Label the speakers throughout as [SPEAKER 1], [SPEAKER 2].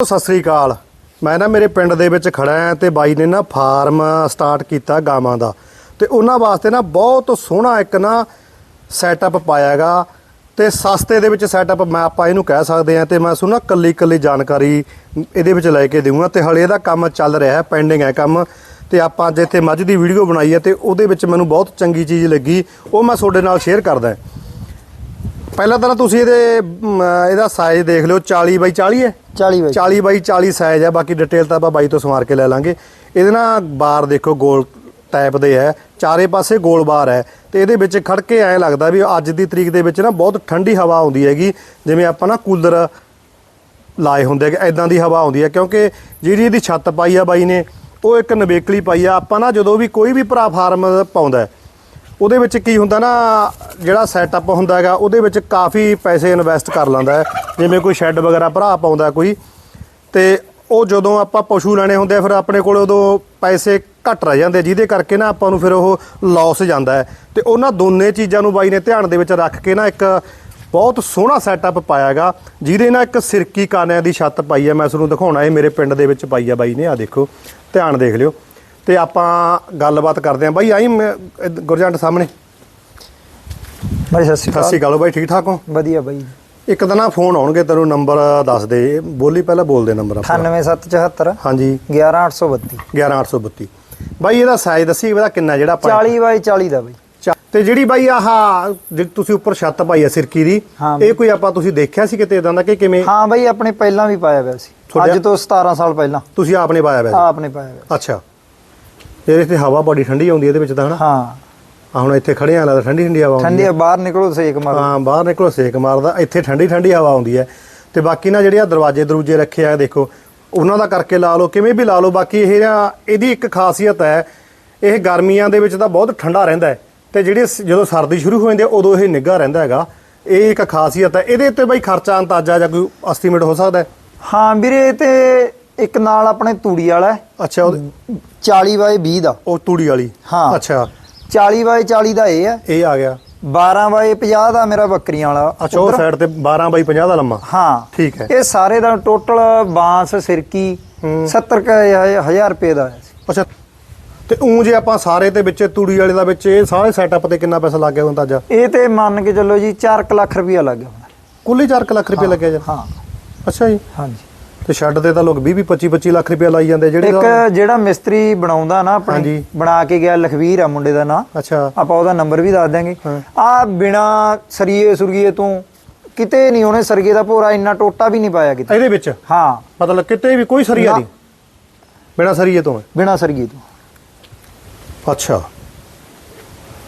[SPEAKER 1] ਸਤਿ ਸ੍ਰੀ ਅਕਾਲ। ਮੈਂ ਨਾ ਮੇਰੇ ਪਿੰਡ ਦੇ ਵਿੱਚ ਖੜਾ ਆ ਤੇ ਬਾਈ ਨੇ ਨਾ ਫਾਰਮ ਸਟਾਰਟ ਕੀਤਾ ਗਾਵਾਂ ਦਾ। ਤੇ ਉਹਨਾਂ ਵਾਸਤੇ ਨਾ ਬਹੁਤ ਸੋਹਣਾ ਇੱਕ ਨਾ ਸੈਟਅਪ ਪਾਇਆਗਾ ਤੇ ਸਸਤੇ ਦੇ ਵਿੱਚ ਸੈਟਅਪ ਮੈਂ ਆਪਾਂ ਇਹਨੂੰ ਕਹਿ ਸਕਦੇ ਆ ਤੇ ਮੈਂ ਸੁਣਾ ਕੱਲੀ ਕੱਲੀ ਜਾਣਕਾਰੀ ਇਹਦੇ ਵਿੱਚ ਲੈ ਕੇ ਦੇਵਾਂਗਾ ਤੇ ਹਲੇ ਇਹਦਾ ਕੰਮ ਚੱਲ ਰਿਹਾ ਹੈ ਪੈਂਡਿੰਗ ਹੈ ਕੰਮ। ਤੇ ਆਪਾਂ ਅੱਜ ਇੱਥੇ ਮੱਝ ਦੀ ਵੀਡੀਓ ਬਣਾਈ ਹੈ ਤੇ ਉਹਦੇ ਵਿੱਚ ਮੈਨੂੰ ਬਹੁਤ ਚੰਗੀ ਚੀਜ਼ ਲੱਗੀ, ਉਹ ਮੈਂ ਤੁਹਾਡੇ ਨਾਲ ਸ਼ੇਅਰ ਕਰਦਾ ਪਹਿਲਾਂ ਤਾਂ ਨਾ ਤੁਸੀਂ ਇਹਦੇ ਇਹਦਾ ਸਾਈਜ਼ ਦੇਖ ਲਿਓ 40 ਬਾਈ 40 ਹੈ?
[SPEAKER 2] 40 ਬਾਈ।
[SPEAKER 1] 40 ਬਾਈ 40 ਸਾਈਜ਼ ਹੈ ਬਾਕੀ ਡਿਟੇਲ ਤਾਂ ਆਪਾਂ ਬਾਈ ਤੋਂ ਸਮਾਰ ਕੇ ਲੈ ਲਾਂਗੇ। ਇਹਦੇ ਨਾਲ ਬਾਰ ਦੇਖੋ ਗੋਲ ਟਾਈਪ ਦੇ ਹੈ ਚਾਰੇ ਪਾਸੇ ਗੋਲ ਬਾਰ ਹੈ। ਤੇ ਇਹਦੇ ਵਿੱਚ ਖੜ ਕੇ ਐਂ ਲੱਗਦਾ ਵੀ ਅੱਜ ਦੀ ਤਰੀਕ ਦੇ ਵਿੱਚ ਨਾ ਬਹੁਤ ਠੰਡੀ ਹਵਾ ਆਉਂਦੀ ਹੈਗੀ। ਜਿਵੇਂ ਆਪਾਂ ਨਾ ਕੂਲਰ ਲਾਏ ਹੁੰਦੇ ਹੈਗੇ ਐਦਾਂ ਦੀ ਹਵਾ ਆਉਂਦੀ ਹੈ ਕਿਉਂਕਿ ਜਿਹੜੀ ਇਹਦੀ ਛੱਤ ਪਾਈ ਆ ਬਾਈ ਨੇ ਉਹ ਇੱਕ ਨਵੇਕਲੀ ਪਾਈ ਆ। ਆਪਾਂ ਨਾ ਜਦੋਂ ਵੀ ਕੋਈ ਵੀ ਭਰਾ ਫਾਰਮ ਪਾਉਂਦਾ ਹੈ, ਉਹਦੇ ਵਿੱਚ ਕੀ ਹੁੰਦਾ ਨਾ, ਜਿਹੜਾ ਸੈਟਅਪ ਹੁੰਦਾ ਹੈਗਾ, ਉਹਦੇ ਵਿੱਚ ਕਾਫੀ ਪੈਸੇ ਇਨਵੈਸਟ ਕਰ ਲੈਂਦਾ ਜਿਵੇਂ ਕੋਈ ਸ਼ੈੱਡ ਵਗੈਰਾ ਭਰਾ ਪਾਉਂਦਾ ਕੋਈ, ਤੇ ਉਹ ਜਦੋਂ ਆਪਾਂ ਪਸ਼ੂ ਲੈਣੇ ਹੁੰਦੇ ਆ, ਫਿਰ ਆਪਣੇ ਕੋਲ ਉਦੋਂ ਪੈਸੇ ਘੱਟ ਰਹਿ ਜਾਂਦੇ ਜਿਹਦੇ ਕਰਕੇ ਨਾ ਆਪਾਂ ਨੂੰ ਫਿਰ ਉਹ ਲਾਸ ਜਾਂਦਾ ਹੈ। ਤੇ ਉਹਨਾਂ ਦੋਨੇ ਚੀਜ਼ਾਂ ਨੂੰ ਬਾਈ ਨੇ ਧਿਆਨ ਦੇ ਵਿੱਚ ਰੱਖ ਕੇ ਨਾ ਇੱਕ ਬਹੁਤ ਸੋਹਣਾ ਸੈਟਅਪ ਪਾਇਆਗਾ ਜਿਹਦੇ ਨਾਲ ਇੱਕ ਸਿਰਕੀ ਕਾਨਿਆਂ ਦੀ ਛੱਤ ਪਾਈ ਹੈ। ਮੈਂ ਤੁਹਾਨੂੰ ਦਿਖਾਉਣਾ, ਇਹ ਮੇਰੇ ਪਿੰਡ ਦੇ ਵਿੱਚ ਪਾਈ ਆ ਬਾਈ ਨੇ ਆ ਦੇਖੋ, ਧਿਆਨ ਦੇਖ ਲਿਓ। ਤੇ ਆਪਾਂ ਗੱਲਬਾਤ ਕਰਦੇ ਆਂ ਬਾਈ ਆਈ ਗੁਰਜੰਟ ਸਾਹਮਣੇ।
[SPEAKER 2] ਬਾਈ ਸਤਿ ਸ਼੍ਰੀ
[SPEAKER 1] ਸਤਿ ਸ਼੍ਰੀ ਅਕਾਲ। ਬਾਈ ਠੀਕ ਠਾਕ ਹੋ?
[SPEAKER 2] ਵਧੀਆ ਬਾਈ।
[SPEAKER 1] ਇੱਕ ਤਾਂ ਨਾ ਫੋਨ ਆਉਣਗੇ ਤੈਨੂੰ ਨੰਬਰ ਦੱਸ ਦੇ। ਬੋਲੀ ਪਹਿਲਾਂ ਬੋਲ ਦੇ ਨੰਬਰ ਆਪਣਾ।
[SPEAKER 2] 98774
[SPEAKER 1] ਹਾਂਜੀ।
[SPEAKER 2] 11832
[SPEAKER 1] 11832 ਬਾਈ ਇਹਦਾ ਸਾਈਜ਼ ਦੱਸੀ ਇਹਦਾ ਕਿੰਨਾ ਜਿਹੜਾ ਆਪਾਂ
[SPEAKER 2] 40 ਬਾਈ 40 ਦਾ ਬਾਈ।
[SPEAKER 1] ਤੇ ਜਿਹੜੀ ਬਾਈ ਆਹ ਜਿਹੜੀ ਤੁਸੀਂ ਉੱਪਰ ਛੱਤ ਪਾਈ ਆ ਸਿਰਕੀ ਦੀ ਇਹ ਕੋਈ ਆਪਾਂ ਤੁਸੀਂ ਦੇਖਿਆ ਸੀ ਕਿਤੇ ਇਦਾਂ ਦਾ ਕਿ ਕਿਵੇਂ?
[SPEAKER 2] ਹਾਂ ਬਾਈ ਆਪਣੇ ਪਹਿਲਾਂ ਵੀ ਪਾਇਆ ਹੋਇਆ ਸੀ। ਅੱਜ ਤੋਂ 17 ਸਾਲ ਪਹਿਲਾਂ।
[SPEAKER 1] ਤੁਸੀਂ ਆਪਨੇ ਪਾਇਆ
[SPEAKER 2] ਆ
[SPEAKER 1] ਵੈਸੇ
[SPEAKER 2] ਆਪਣੇ ਪਾਇਆ ਹੋਇਆ
[SPEAKER 1] ਅੱਛਾ। ਇਹਦੇ ਤੇ ਹਵਾ ਬੜੀ ਠੰਡੀ ਆਉਂਦੀ ਇਹਦੇ ਵਿੱਚ ਤਾਂ ਹਨਾ।
[SPEAKER 2] ਹਾਂ।
[SPEAKER 1] ਆ ਹੁਣ ਇੱਥੇ ਖੜੇ ਆ ਲੱਗਦਾ ਠੰਡੀ ਠੰਡੀ ਹਵਾ ਆਉਂਦੀ
[SPEAKER 2] ਠੰਡੀ ਬਾਹਰ ਨਿਕਲੋ ਸੇਕ ਮਾਰੋ।
[SPEAKER 1] ਹਾਂ ਬਾਹਰ ਨਿਕਲੋ ਸੇਕ ਮਾਰਦਾ ਇੱਥੇ ਠੰਡੀ ਠੰਡੀ ਹਵਾ ਆਉਂਦੀ ਹੈ। ਤੇ ਬਾਕੀ ਨਾ ਜਿਹੜੇ ਆ ਦਰਵਾਜ਼ੇ ਦਰੂਜੇ ਰੱਖੇ ਆ ਦੇਖੋ ਉਹਨਾਂ ਦਾ ਕਰਕੇ ਲਾ ਲਓ ਕਿਵੇਂ ਵੀ ਲਾ ਲਓ ਬਾਕੀ ਇਹ ਨਾ ਇਹਦੀ ਇੱਕ ਖਾਸੀਅਤ ਹੈ ਇਹ ਗਰਮੀਆਂ ਦੇ ਵਿੱਚ ਤਾਂ ਬਹੁਤ ਠੰਡਾ ਰਹਿੰਦਾ ਹੈ। ਤੇ ਜਿਹੜੀ ਸ- ਜਦੋਂ ਸਰਦੀ ਸ਼ੁਰੂ ਹੋ ਜਾਂਦੀ ਹੈ ਉਦੋਂ ਇਹ ਨਿੱਘਾ ਰਹਿੰਦਾ ਹੈਗਾ। ਇਹ ਇੱਕ ਖਾਸੀਅਤ ਹੈ। ਇਹਦੇ ਉੱਤੇ ਬਾਈ ਖਰਚਾ ਅੰਦਾਜ਼ਾ ਜਾਂ ਕੋਈ ਐਸਟੀਮੇਟ ਹੋ ਸਕਦਾ ਹੈ?
[SPEAKER 2] ਹਾਂ ਵੀਰੇ ਤੇ ਇੱਕ ਨਾਲ ਆਪਣੇ ਤੂੜੀ ਵਾਲਾ ਹੈ,
[SPEAKER 1] ਅੱਛਾ
[SPEAKER 2] 40 ਬਾਈ 20 ਦਾ।
[SPEAKER 1] ਉਹ ਤੂੜੀ ਵਾਲੀ।
[SPEAKER 2] ਹਾਂ।
[SPEAKER 1] ਅੱਛਾ।
[SPEAKER 2] 40 ਬਾਈ 40 ਦਾ ਇਹ ਹੈ
[SPEAKER 1] ਇਹ ਆ ਗਿਆ।
[SPEAKER 2] 12 ਬਾਈ 50 ਦਾ ਮੇਰਾ ਬੱਕਰੀਆਂ ਵਾਲਾ।
[SPEAKER 1] ਅੱਛਾ ਉਹ। ਸਾਈਡ ਤੇ 12 ਬਾਈ 50 ਦਾ ਲੰਮਾ।
[SPEAKER 2] ਹਾਂ।
[SPEAKER 1] ਠੀਕ ਹੈ।
[SPEAKER 2] ਇਹ ਸਾਰੇ ਦਾ ਟੋਟਲ ਬਾਂਸ ਸਿਰਕੀ 70 ਕੁ ਹਜ਼ਾਰ- ਹਜ਼ਾਰ ਰੁਪਏ ਦਾ ਆਇਆ ਸੀ
[SPEAKER 1] ਅੱਛਾ। ਤੇ ਉਂ ਜੇ ਆਪਾਂ ਸਾਰੇ ਤੇ ਵਿੱਚ ਤੂੜੀ ਵਾਲੇ ਦਾ ਵਿੱਚ ਇਹ ਸਾਰੇ ਸੈਟਅਪ ਤੇ ਕਿੰਨਾ ਪੈਸਾ ਲੱਗ ਗਿਆ ਹੁੰਦਾ ਅੱਜ?
[SPEAKER 2] ਇਹ ਤੇ ਮੰਨ ਕੇ ਚੱਲੋ ਜੀ 4 ਲੱਖ ਰੁਪਇਆ ਲੱਗ ਗਿਆ।
[SPEAKER 1] ਕੁੱਲ ਹੀ 4 ਲੱਖ ਰੁਪਏ ਲੱਗਿਆ ਜੀ।
[SPEAKER 2] ਹਾਂ।
[SPEAKER 1] ਅੱਛਾ ਜੀ।
[SPEAKER 2] ਹਾਂਜੀ।
[SPEAKER 1] ਤੇ ਸ਼ੈੱਡ ਤੇ ਤਾਂ ਲੋਕ 20 20 25 25 ਲੱਖ ਰੁਪਏ ਲਾਈ ਜਾਂਦੇ ਜਿਹੜੇ
[SPEAKER 2] ਇੱਕ ਜਿਹੜਾ ਮਿਸਤਰੀ ਬਣਾਉਂਦਾ ਨਾ ਆਪਣੇ। ਬਣਾ ਕੇ ਗਿਆ ਲਖਵੀਰ ਆ ਮੁੰਡੇ ਦਾ ਨਾਂ।
[SPEAKER 1] ਅੱਛਾ।
[SPEAKER 2] ਆਪਾਂ ਉਹਦਾ ਨੰਬਰ ਵੀ ਦੱਸ ਦਿਆਂਗੇ। ਆ ਬਿਨਾ ਸਰੀਏ ਸੁਰਗੀਏ ਤੋਂ ਕਿਤੇ ਨਹੀਂ ਉਹਨੇ ਸਰਗੇ ਦਾ ਭੋਰਾ ਇੰਨਾ ਟੋਟਾ ਵੀ ਨਹੀਂ ਪਾਇਆ ਕਿਤੇ।
[SPEAKER 1] ਇਹਦੇ ਵਿੱਚ?
[SPEAKER 2] ਹਾਂ।
[SPEAKER 1] ਮਤਲਬ ਕਿਤੇ ਵੀ ਕੋਈ ਸਰੀਆ। ਨਹੀਂ? ਬਿਨਾ ਸਰੀਏ ਤੋਂ।
[SPEAKER 2] ਬਿਨਾ ਸਰਗੇ ਤੋਂ।
[SPEAKER 1] ਅੱਛਾ।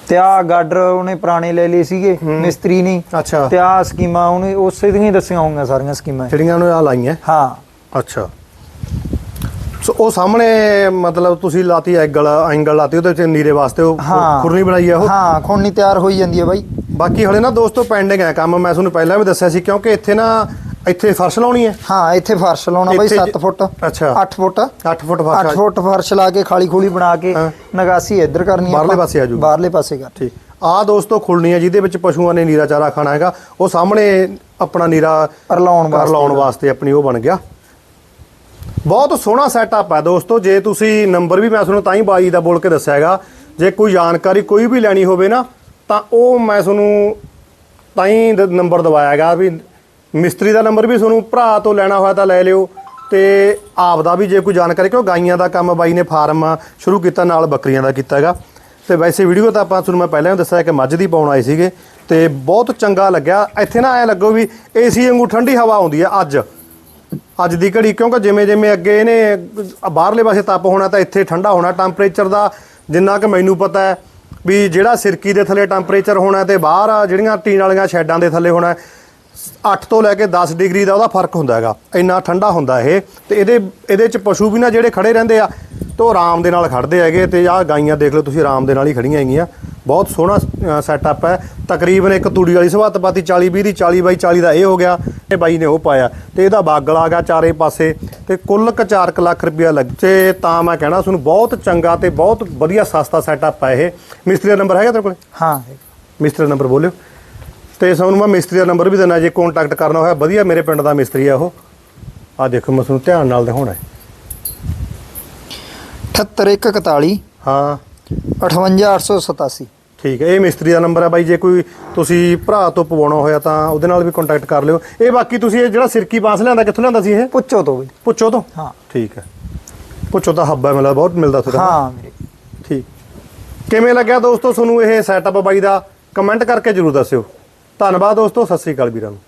[SPEAKER 2] ਤੇ ਆ ਗਾਡਰ ਉਹਨੇ ਪੁਰਾਣੇ ਲੈ ਲਏ ਸੀਗੇ ਮਿਸਤਰੀ ਨੇ।
[SPEAKER 1] ਅੱਛਾ।
[SPEAKER 2] ਤੇ ਆ ਸਕੀਮਾਂ ਉਹਨੇ ਉਸੇ ਦੀਆਂ ਹੀ ਦੱਸੀਆਂ ਹੋਣਗੀਆਂ ਸਾਰੀਆਂ ਸਕੀਮਾਂ।
[SPEAKER 1] ਜਿਹੜੀਆਂ ਉਹਨੇ ਆ ਲਾਈਆਂ।
[SPEAKER 2] ਹਾਂ।
[SPEAKER 1] ਅੱਛਾ। ਸੋ ਉਹ ਸਾਹਮਣੇ ਮਤਲਬ ਤੁਸੀਂ ਲਾਤੀ ਐਂਗਲ ਐਂਗਲ ਲਾਤੀ ਉਹਦੇ ਵਿੱਚ ਨੀਰੇ ਵਾਸਤੇ ਉਹ
[SPEAKER 2] ਹਾਂ।
[SPEAKER 1] ਖੁਰਨੀ ਬਣਾਈ ਆ ਉਹ?
[SPEAKER 2] ਹਾਂ ਖੋਣੀ ਤਿਆਰ ਹੋਈ ਜਾਂਦੀ ਹੈ ਬਾਈ।
[SPEAKER 1] ਬਾਕੀ ਹਲੇ ਨਾ ਦੋਸਤੋ ਪੈਂਡਿੰਗ ਹੈ ਕੰਮ ਮੈਂ ਤੁਹਾਨੂੰ ਪਹਿਲਾਂ ਵੀ ਦੱਸਿਆ ਸੀ ਕਿਉਂਕਿ ਇੱਥੇ ਨਾ ਇੱਥੇ ਫਰਸ਼ ਲਾਉਣੀ ਹੈ।
[SPEAKER 2] ਹਾਂ ਇੱਥੇ ਫਰਸ਼ ਲਾਉਣਾ ਬਾਈ
[SPEAKER 1] ਇੱਥੇ
[SPEAKER 2] 7 ਫੁੱਟ।
[SPEAKER 1] ਅੱਛਾ।
[SPEAKER 2] 8 ਫੁੱਟ।
[SPEAKER 1] 8 ਫੁੱਟ
[SPEAKER 2] 8
[SPEAKER 1] ਫਰਸ਼
[SPEAKER 2] ਫੁੱਟ ਫਰਸ਼ ਲਾ ਕੇ ਖਾਲੀ ਖੂਲੀ ਬਣਾ ਕੇ
[SPEAKER 1] ਹਾਂ।
[SPEAKER 2] ਨਗਾਸੀ ਇੱਧਰ ਕਰਨੀ
[SPEAKER 1] ਬਾਹਰਲੇ
[SPEAKER 2] ਆਪਾਂ।
[SPEAKER 1] ਪਾਸੇ ਆ ਜਾਊਗੀ।
[SPEAKER 2] ਬਾਹਰਲੇ ਪਾਸੇ ਕਰ।
[SPEAKER 1] ਠੀਕ। ਆ ਦੋਸਤੋ ਖੁੱਲਣੀ ਹੈ ਜਿਹਦੇ ਵਿੱਚ ਪਸ਼ੂਆਂ ਨੇ ਨੀਰਾ ਚਾਰਾ ਖਾਣਾ ਹੈਗਾ। ਉਹ ਸਾਹਮਣੇ ਆਪਣਾ ਨੀਰਾ
[SPEAKER 2] ਰਲਾਉਣ ਵਾਸਤੇ
[SPEAKER 1] ਆਪਣੀ ਉਹ ਬਣ ਗਿਆ। ਬਹੁਤ ਸੋਹਣਾ ਸੈਟਅਪ ਹੈ ਦੋਸਤੋ, ਜੇ ਤੁਸੀਂ ਨੰਬਰ ਵੀ ਮੈਂ ਤੁਹਾਨੂੰ ਤਾਂ ਹੀ ਬਾਈ ਦਾ ਬੋਲ ਕੇ ਦੱਸਿਆ ਹੈਗਾ, ਜੇ ਕੋਈ ਜਾਣਕਾਰੀ ਕੋਈ ਵੀ ਲੈਣੀ ਹੋਵੇ ਨਾ, ਤਾਂ ਉਹ ਮੈਂ ਤੁਹਾਨੂੰ ਤਾਂ ਹੀ ਦ- ਨੰਬਰ ਦਵਾਇਆ ਹੈਗਾ ਵੀ ਮਿਸਤਰੀ ਦਾ ਨੰਬਰ ਵੀ ਤੁਹਾਨੂੰ ਭਰਾ ਤੋਂ ਲੈਣਾ ਹੋਇਆ ਤਾਂ ਲੈ ਲਿਓ ਤੇ ਆਪ ਦਾ ਵੀ ਜੇ ਕੋਈ ਜਾਣਕਾਰੀ, ਕਿਉਂ ਗਾਈਆਂ ਦਾ ਕੰਮ ਬਾਈ ਨੇ ਫਾਰਮ ਸ਼ੁਰੂ ਕੀਤਾ, ਨਾਲ ਬੱਕਰੀਆਂ ਦਾ ਕੀਤਾ ਹੈਗਾ। ਤੇ ਵੈਸੇ ਵੀਡੀਓ ਤਾਂ ਆਪਾਂ ਤੁਹਾਨੂੰ ਮੈਂ ਪਹਿਲਾਂ ਹੀ ਦੱਸਿਆ ਕਿ ਮੱਝ ਦੀ ਪਾਉਣ ਆਏ ਸੀਗੇ ਤੇ ਬਹੁਤ ਚੰਗਾ ਲੱਗਿਆ। ਇੱਥੇ ਨਾ ਐ ਲੱਗੋ ਵੀ ਏਸੀ ਵਾਂਗੂ ਠੰਡੀ ਹਵਾ ਆਉਂਦੀ ਹੈ ਅੱਜ। ਅੱਜ ਦੀ ਘੜੀ, ਕਿਉਂਕਿ ਜਿਵੇਂ ਜਿਵੇਂ ਅੱਗੇ ਇਹਨੇ ਬਾਹਰਲੇ ਪਾਸੇ ਤਪ ਹੋਣਾ ਤਾਂ ਇੱਥੇ ਠੰਡਾ ਹੋਣਾ ਟੈਂਪਰੇਚਰ ਦਾ, ਜਿੰਨਾ ਕਿ ਮੈਨੂੰ ਪਤਾ ਹੈ, ਵੀ ਜਿਹੜਾ ਸਿਰਕੀ ਦੇ ਥੱਲੇ ਟੈਂਪਰੇਚਰ ਹੋਣਾ ਤੇ ਬਾਹਰ ਆ ਜਿਹੜੀਆਂ ਟੀਨ ਵਾਲੀਆਂ ਸ਼ੈਡਾਂ ਦੇ ਥੱਲੇ ਹੋਣਾ 8 ਤੋਂ ਲੈ ਕੇ 10 ਡਿਗਰੀ ਦਾ ਉਹਦਾ ਫ਼ਰਕ ਹੁੰਦਾ ਹੈਗਾ, ਇੰਨਾ ਠੰਡਾ ਹੁੰਦਾ ਇਹ, ਤੇ ਇਹਦੇ ਇਹਦੇ ਚ ਪਸ਼ੂ ਵੀ ਨਾ ਜਿਹੜੇ ਖੜੇ ਰਹਿੰਦੇ ਆ, ਤੇ ਉਹ ਆਰਾਮ ਦੇ ਨਾਲ ਖੜਦੇ ਹੈਗੇ, ਤੇ ਆਹ ਗਾਈਆਂ ਦੇਖ ਲਓ ਤੁਸੀਂ, ਆਰਾਮ ਦੇ ਨਾਲ ਹੀ ਖੜੀਆਂ ਹੈਗੀਆਂ। ਬਹੁਤ ਸੋਹਣਾ ਸੈਟਅਪ ਹੈ। ਤਕਰੀਬਨ ਇੱਕ ਤੂੜੀ ਵਾਲੀ ਸਵਾਤ ਪਾਤੀ 40 20 ਦੀ 40 ਬਾਈ 40 ਦਾ ਇਹ ਹੋ ਗਿਆ। ਇਹ ਬਾਈ ਨੇ ਉਹ ਪਾਇਆ। ਤੇ ਇਹਦਾ ਬਾਗਲ ਆ ਗਿਆ ਚਾਰੇ ਪਾਸੇ। ਤੇ ਕੁੱਲ ਕ 4 ਲੱਖ ਰੁਪਇਆ ਲੱਗ ਤੇ ਤਾਂ ਮੈਂ ਕਹਿਣਾ ਤੁਹਾਨੂੰ ਬਹੁਤ ਚੰਗਾ ਤੇ ਬਹੁਤ ਵਧੀਆ ਸਸਤਾ ਸੈਟਅਪ ਹੈ ਇਹ। ਮਿਸਤਰੀ ਦਾ ਨੰਬਰ ਹੈਗਾ ਤੇਰੇ ਕੋਲ?
[SPEAKER 2] ਹਾਂ।
[SPEAKER 1] ਮਿਸਤਰੀ ਦਾ ਨੰਬਰ ਬੋਲਿਓ। ਤੇ ਸਾਨੂੰ ਮੈਂ ਮਿਸਤਰੀ ਦਾ ਨੰਬਰ ਵੀ ਦੇਣਾ ਜੇ ਕੰਟੈਕਟ ਕਰਨਾ ਹੋਇਆ ਵਧੀਆ ਮੇਰੇ ਪਿੰਡ ਦਾ ਮਿਸਤਰੀ ਆ ਉਹ। ਆ ਦੇਖੋ ਮੈਂ ਤੁਹਾਨੂੰ ਧਿਆਨ ਨਾਲ ਦਿਖਾਉਣਾ ਹੈ।
[SPEAKER 2] 78141
[SPEAKER 1] ਹਾਂ।
[SPEAKER 2] 58887
[SPEAKER 1] ਠੀਕ ਹੈ ਇਹ ਮਿਸਤਰੀ ਦਾ ਨੰਬਰ ਹੈ ਬਾਈ ਜੇ ਕੋਈ ਤੁਸੀਂ ਭਰਾ ਤੋਂ ਪਵਾਉਣਾ ਹੋਇਆ ਤਾਂ ਉਹਦੇ ਨਾਲ ਵੀ ਕੰਟੈਕਟ ਕਰ ਲਿਓ। ਇਹ ਬਾਕੀ ਤੁਸੀਂ ਇਹ ਜਿਹੜਾ ਸਿਰਕੀ ਬਾਂਸ ਲਿਆਂਦਾ ਕਿੱਥੋਂ ਲਿਆਂਦਾ ਸੀ ਇਹ?
[SPEAKER 2] ਪੁੱਛੋ ਤੋਂ ਵੀ
[SPEAKER 1] ਪੁੱਛੋ ਤੋਂ?
[SPEAKER 2] ਹਾਂ।
[SPEAKER 1] ਠੀਕ ਹੈ। ਪੁੱਛੋ ਤਾਂ ਹੱਬ ਮਿਲਦਾ ਬਹੁਤ ਮਿਲਦਾ ਉੱਥੇ ਤਾਂ
[SPEAKER 2] ਹਾਂ ਵੀਰੇ।
[SPEAKER 1] ਠੀਕ। ਕਿਵੇਂ ਲੱਗਿਆ ਦੋਸਤੋ ਤੁਹਾਨੂੰ ਇਹ ਸੈਟਅਪ ਬਾਈ ਦਾ? ਕਮੈਂਟ ਕਰਕੇ ਜਰੂਰ ਦੱਸਿਓ। ਧੰਨਵਾਦ ਦੋਸਤੋ ਸਤਿ ਸ੍ਰੀ ਅਕਾਲ ਵੀਰਾਂ ਨੂੰ।